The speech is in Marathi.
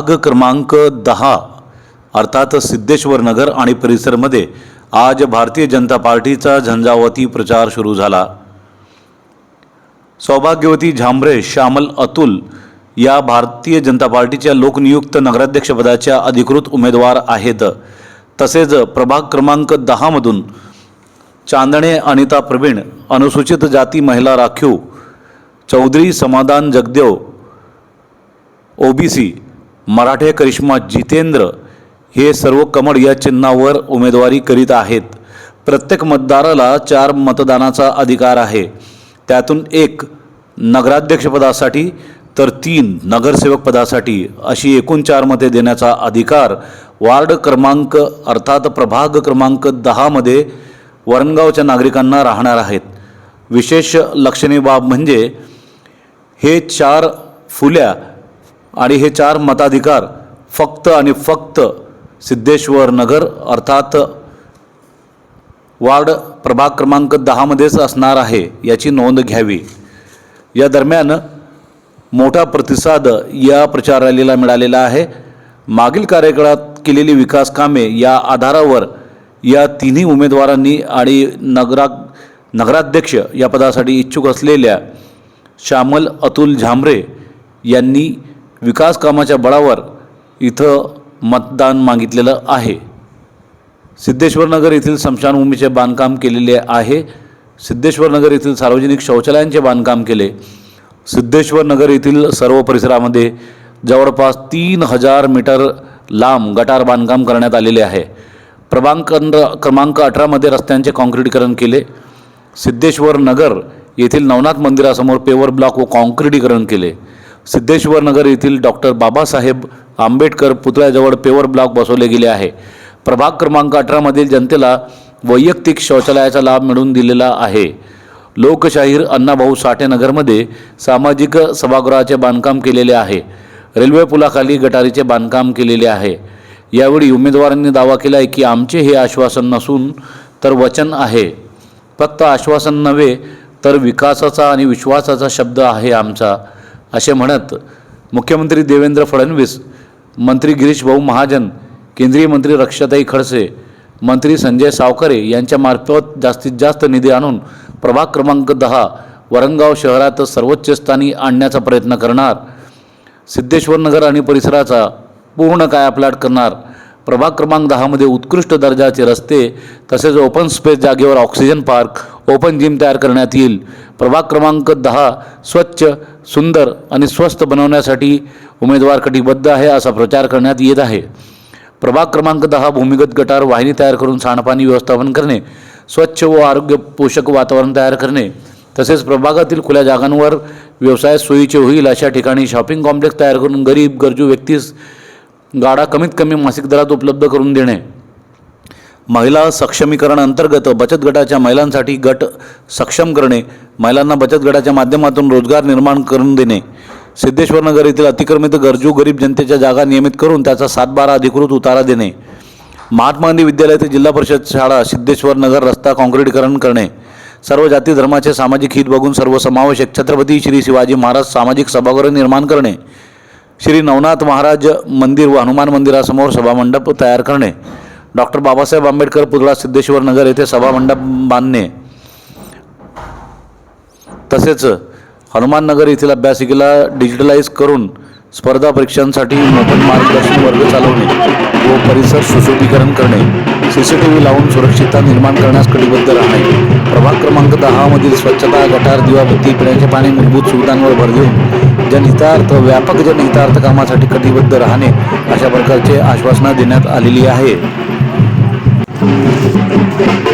भाग क्रमांक दहा अर्थात सिद्धेश्वर नगर आणि परिसरमध्ये आज भारतीय जनता पार्टीचा झंझावती प्रचार सुरू झाला. सौभाग्यवती झांबरे श्यामल अतुल या भारतीय जनता पार्टीच्या लोकनियुक्त नगराध्यक्षपदाच्या अधिकृत उमेदवार आहेत. तसेच प्रभाग क्रमांक दहामधून चांदणे अनिता प्रवीण अनुसूचित जाती महिला राखीव चौधरी समाधान जगदेव ओबीसी मराठे करिश्मा जितेंद्र हे सर्व कमळ या चिन्हावर उमेदवारी करीत आहेत. प्रत्येक मतदाराला चार मतदानाचा अधिकार आहे. त्यातून एक नगराध्यक्षपदासाठी तर तीन नगरसेवक पदासाठी अशी एकूण चार मते देण्याचा अधिकार वार्ड क्रमांक अर्थात प्रभाग क्रमांक दहामध्ये वरणगावच्या नागरिकांना राहणार आहेत. विशेष लक्षणीय बाब म्हणजे हे चार फुल्या आणि हे चार मताधिकार फक्त आणि फक्त सिद्धेश्वर नगर अर्थात वार्ड प्रभाग क्रमांक दहामध्येच असणार आहे याची नोंद घ्यावी. या दरम्यान मोठा प्रतिसाद या प्रचार रॅलीला मिळालेला आहे. मागील कार्यकाळात केलेली विकास कामे या आधारावर या तिन्ही उमेदवारांनी आणि नगरा नगराध्यक्ष या पदासाठी इच्छुक असलेल्या श्यामल अतुल झांबरे यांनी विकास कामाच्या बळावर इथं मतदान मागितलेलं आहे. सिद्धेश्वरनगर येथील स्मशानभूमीचे बांधकाम केलेले आहे. सिद्धेश्वर नगर येथील सार्वजनिक शौचालयांचे बांधकाम केले. सिद्धेश्वरनगर येथील सर्व परिसरामध्ये जवळपास तीन हजार मीटर लांब गटार बांधकाम करण्यात आलेले आहे. प्रभाग क्रमांक अठरामध्ये रस्त्यांचे काँक्रिटीकरण केले. सिद्धेश्वर नगर येथील नवनाथ मंदिरासमोर पेवर ब्लॉक व काँक्रिटीकरण केले. सिद्धेश्वर नगर येथील डॉक्टर बाबासाहेब आंबेडकर पुतळ्याजवळ पेवर ब्लॉक बसवले गेले आहे. प्रभाग क्रमांक अठरामधील जनतेला वैयक्तिक शौचालयाचा लाभ मिळवून दिलेला आहे. लोकशाहीर अण्णाभाऊ साठे नगरमध्ये सामाजिक सभागृहाचे बांधकाम केलेले आहे. रेल्वे पुलाखाली गटारीचे बांधकाम केलेले आहे. यावेळी उमेदवारांनी दावा केला आहे की आमचे हे आश्वासन नसून तर वचन आहे. फक्त आश्वासन नव्हे तर विकासाचा आणि विश्वासाचा शब्द आहे आमचा. असे म्हणत मुख्यमंत्री देवेंद्र फडणवीस मंत्री गिरीश भाऊ महाजन केंद्रीय मंत्री रक्षाताई खडसे मंत्री संजय सावकरे यांच्यामार्फत जास्तीत जास्त निधी आणून प्रभाग क्रमांक दहा वरंगाव शहरात सर्वोच्च स्थानी आणण्याचा प्रयत्न करणार. सिद्धेश्वर नगर आणि परिसराचा पूर्ण कायापालट करणार? प्रभाग क्रमांक दहामध्ये उत्कृष्ट दर्जाचे रस्ते तसेच ओपन स्पेस जागेवर ऑक्सिजन पार्क ओपन जिम तयार करण्यात येईल. प्रभाग क्रमांक दहा स्वच्छ सुंदर आणि स्वस्त बनवण्यासाठी उमेदवार कटिबद्ध आहे असा प्रचार करण्यात येत आहे. प्रभाग क्रमांक दहा भूमिगत गटार वाहिनी तयार करून सांडपाणी व्यवस्थापन करणे स्वच्छ व आरोग्य पोषक वातावरण तयार करणे तसेच प्रभागातील खुल्या जागांवर व्यवसाय सोयीचे होईल अशा ठिकाणी शॉपिंग कॉम्प्लेक्स तयार करून गरीब गरजू व्यक्तीस गाडा कमीत कमी मासिक दरात उपलब्ध करून देणे. महिला सक्षमीकरण अंतर्गत बचत गटाच्या महिलांसाठी गट सक्षम करणे महिलांना बचत गटाच्या माध्यमातून रोजगार निर्माण करून देणे सिद्धेश्वर नगर येथील अतिक्रमित गरजू गरीब जनतेच्या जागा नियमित करून त्याचा सातबारा अधिकृत उतारा देणे महात्मा गांधी विद्यालय ते जिल्हा परिषद शाळा सिद्धेश्वर नगर रस्ता काँक्रीटीकरण करणे सर्व जाती धर्माचे सामाजिक हित बघून सर्वसमावेशक छत्रपती श्री शिवाजी महाराज सामाजिक सभागृह निर्माण करणे श्री नवनाथ महाराज मंदिर व हनुमान मंदिरासमोर सभामंडप तयार करणे डॉक्टर बाबासाहेब आंबेडकर पुतळा सिद्धेश्वर नगर येथे सभामंडप बांधणे. तसेच हनुमान नगर येथील अभ्यासिकेला डिजिटलाइज करून स्पर्धा परीक्षांसाठी मोफत मार्गदर्शन वर्ग चालवणे व परिसर सुशोभीकरण करणे. सी सी टी व्ही लावून सुरक्षितता निर्माण करण्यास कटिबद्ध राहणे. प्रभाग क्रमांक दहामधील स्वच्छता गटार दिवाबत्ती पिण्याचे पाणी मूलभूत सुविधांवर भर देऊन जनहितार्थ व्यापक जनहितार्थ कामासाठी कटिबद्ध राहणे अशा प्रकारचे आश्वासनं देण्यात आलेली आहे. Música